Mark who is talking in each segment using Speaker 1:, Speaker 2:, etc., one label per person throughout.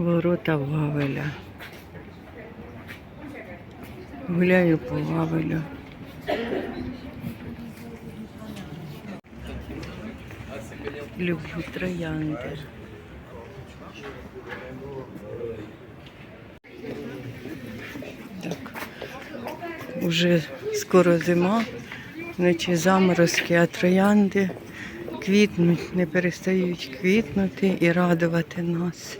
Speaker 1: Ворота Вавеля. Гуляю по Вавелю. Люблю троянди. Так. Уже скоро зима, вночі заморозки, а троянди квітнуть, не перестають квітнути і радувати нас.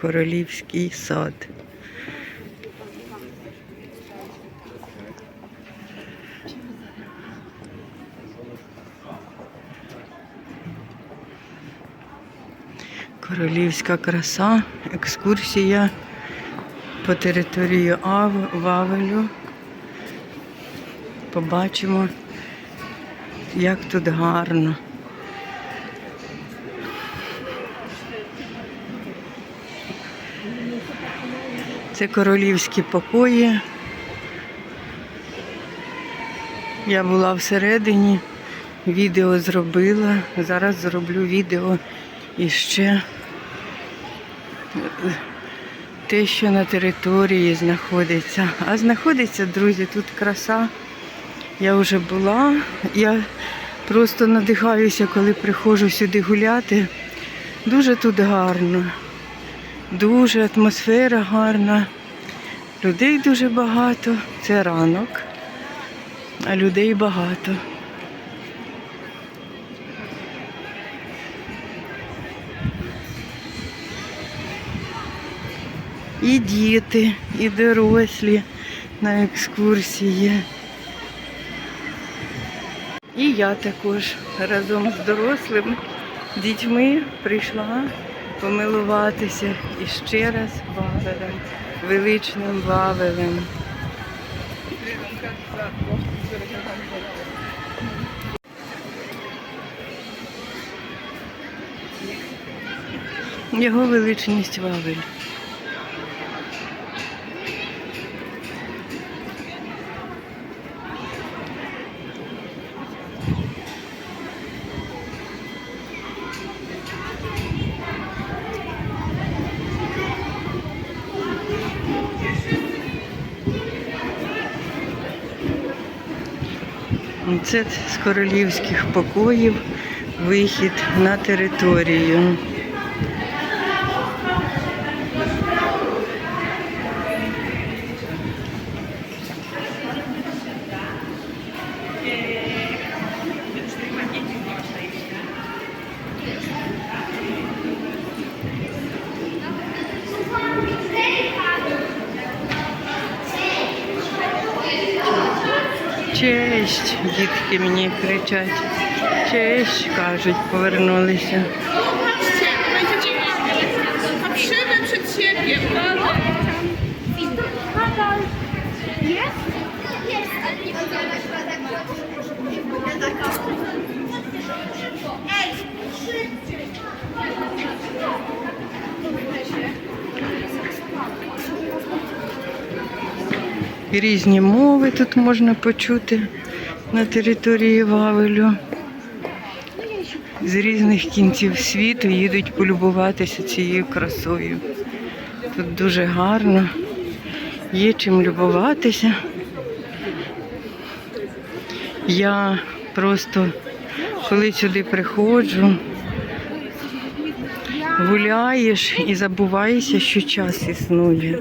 Speaker 1: Королівський сад. Королівська краса, екскурсія по території Ав- Вавелю. Побачимо, як тут гарно. Це королівські покої. Я була всередині, відео зробила. Зараз зроблю відео іще те, що на території знаходиться. А знаходиться, друзі, тут краса. Я вже була. Я просто надихаюся, коли приходжу сюди гуляти. Дуже тут гарно. Дуже атмосфера гарна. Людей дуже багато. Це ранок, а людей багато. І діти, і дорослі на екскурсії. І я також разом з дорослими дітьми прийшла помилуватися іще раз Вавелем, величним Вавелем. Його величність Вавель. Це з королівських покоїв вихід на територію. Честь, дітки мені кричать. Честь, кажуть, повернулися. Різні мови тут можна почути на території Вавелю. З різних кінців світу їдуть полюбуватися цією красою. Тут дуже гарно, є чим любуватися. Я просто, коли сюди приходжу, гуляєш і забуваєшся, що час існує.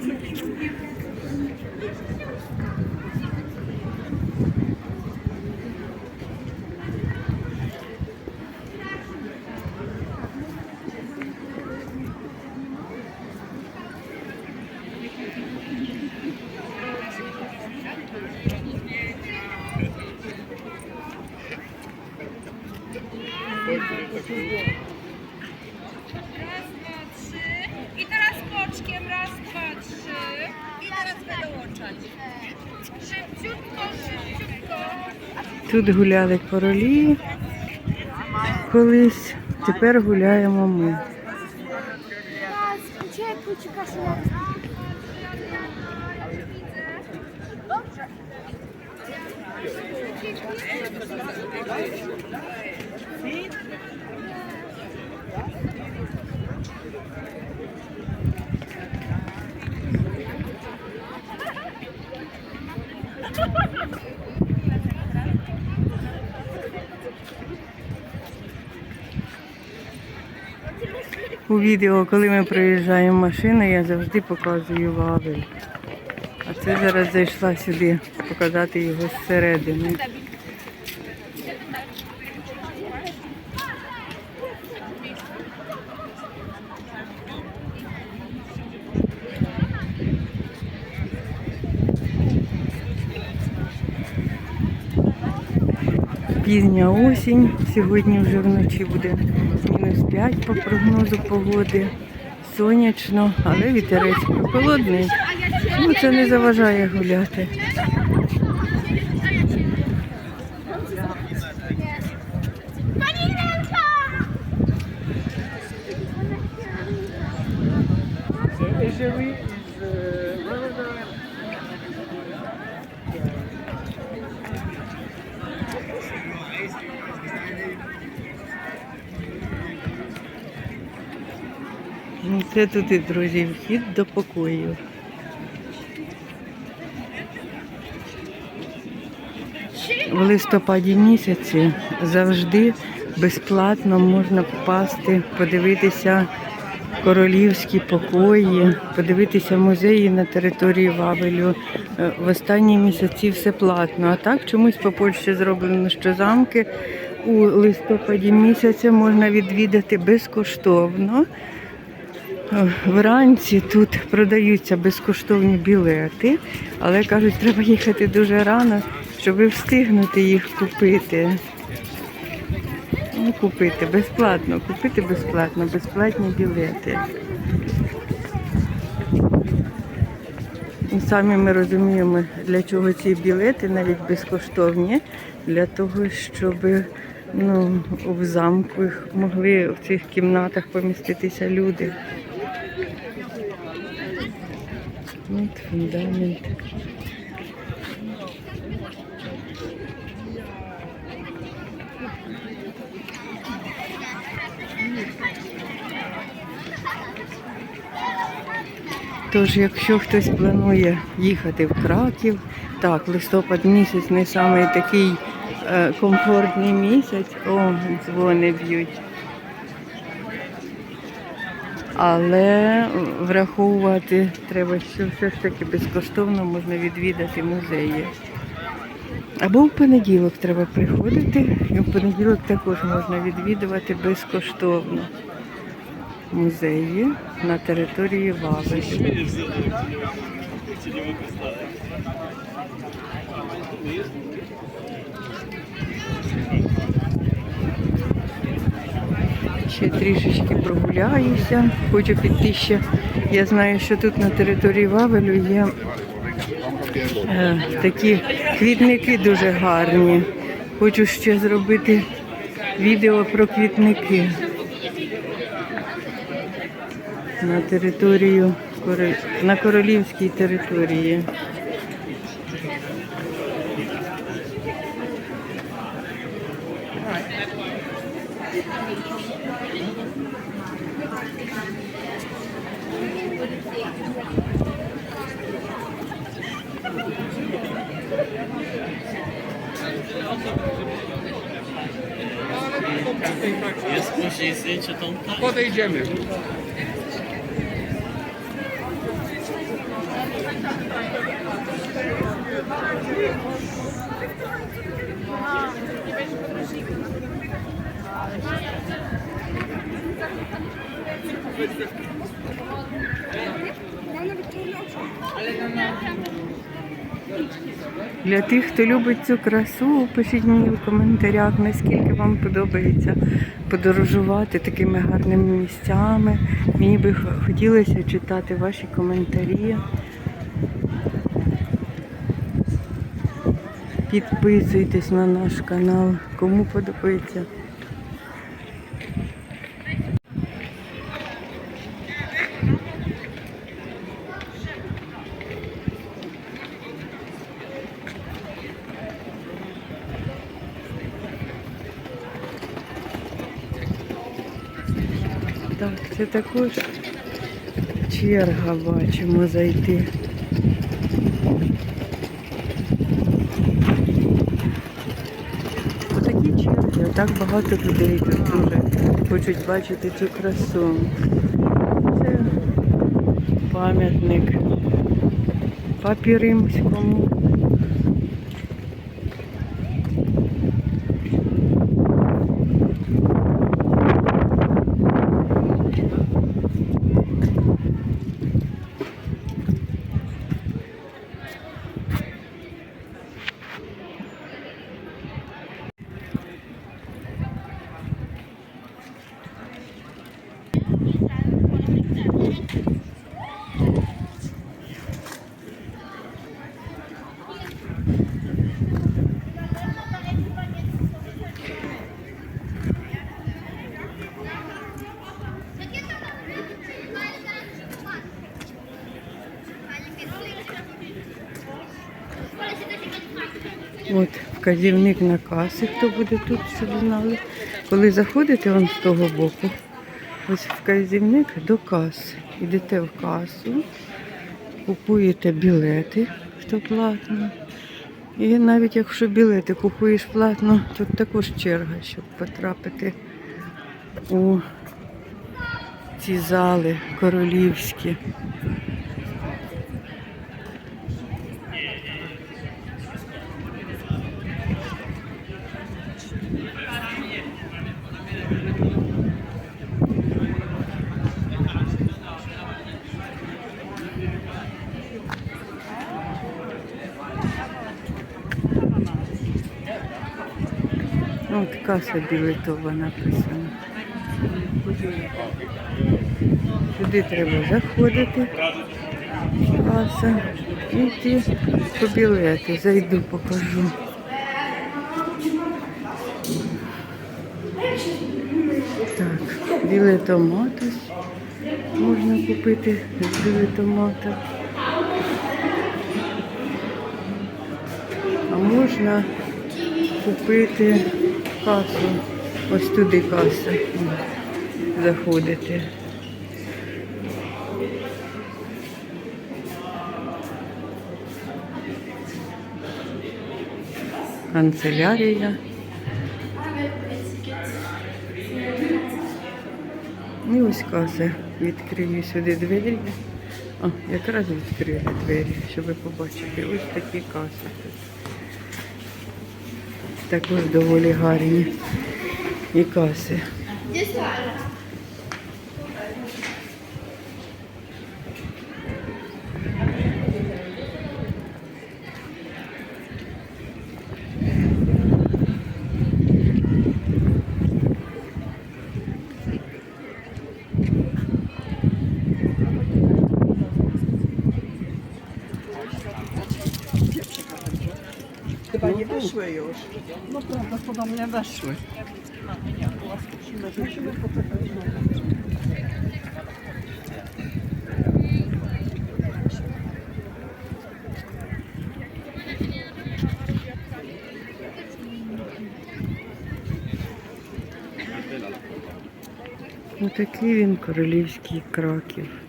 Speaker 1: Тут гуляли королі колись, тепер гуляємо ми.
Speaker 2: Raz,
Speaker 1: У відео, коли ми проїжджаємо машиною, я завжди показую Вавель. А це зараз зайшла сюди показати його зсередини. Пізня осінь. Сьогодні вже вночі буде мінус 5 по прогнозу погоди. Сонячно, але вітерець прохолодний. Ну, це не заважає гуляти. Це тут друзі, вхід до покою. В листопаді місяці завжди безплатно можна попасти, подивитися королівські покої, подивитися музеї на території Вавелю. Е, В останні місяці все платно. А так чомусь по Польщі зроблено, що замки у листопаді місяця можна відвідати безкоштовно. Вранці тут продаються безкоштовні білети, але кажуть, треба їхати дуже рано, щоб встигнути їх купити. Ну, купити безплатно, купити безплатно, безплатні білети. І самі ми розуміємо, для чого ці білети навіть безкоштовні, для того, щоб ну, в замку могли в цих кімнатах поміститися люди. От фундамент. Тож, якщо хтось планує їхати в Краків, так, листопад місяць не самий такий е, комфортний місяць. О, дзвони б'ють. Але враховувати треба, що все ж таки безкоштовно можна відвідати музеї. Або в понеділок треба приходити, і в понеділок також можна відвідувати безкоштовно музеї на території Вавелю. Ще трішечки прогуляюся. Хочу піти ще. Я знаю, що тут на території Вавелю є е, такі квітники дуже гарні. Хочу ще зробити відео про квітники на територію на королівській території.
Speaker 3: Jest później zdjęcie tą
Speaker 4: Podejdziemy. Thank you.
Speaker 1: Для тих, хто любить цю красу, пишіть мені в коментарях, наскільки вам подобається подорожувати такими гарними місцями. Мені би хотілося читати ваші коментарі. Підписуйтесь на наш канал, кому подобається. Так, це також черга бачимо зайти. Отакі черги, а так багато людей тут дуже хочуть бачити цю красу. Це пам'ятник папі римському. Вказівник на каси, хто буде тут, щоб знали. Коли заходите вон з того боку, ось вказівник до каси. Йдете в касу, купуєте білети, хто платно. І навіть якщо білети купуєш платно, тут також черга, щоб потрапити у ці зали королівські. Каса білетова написана. Сюди треба заходити. Каса. І йти по білети. Зайду, покажу. Так, білетомат ось можна купити з білетомата. А можна купити касу. Ось туди каса. Заходити. Канцелярія. І ось каса. Відкрию сюди двері. О, якраз відкрили двері, щоб ви побачити. Ось такі каси тут. Також доволі гарні і каси.
Speaker 5: Chyba No prawdopodobnie weszły. Musimy poczekać na
Speaker 1: Отакий він королівський краків.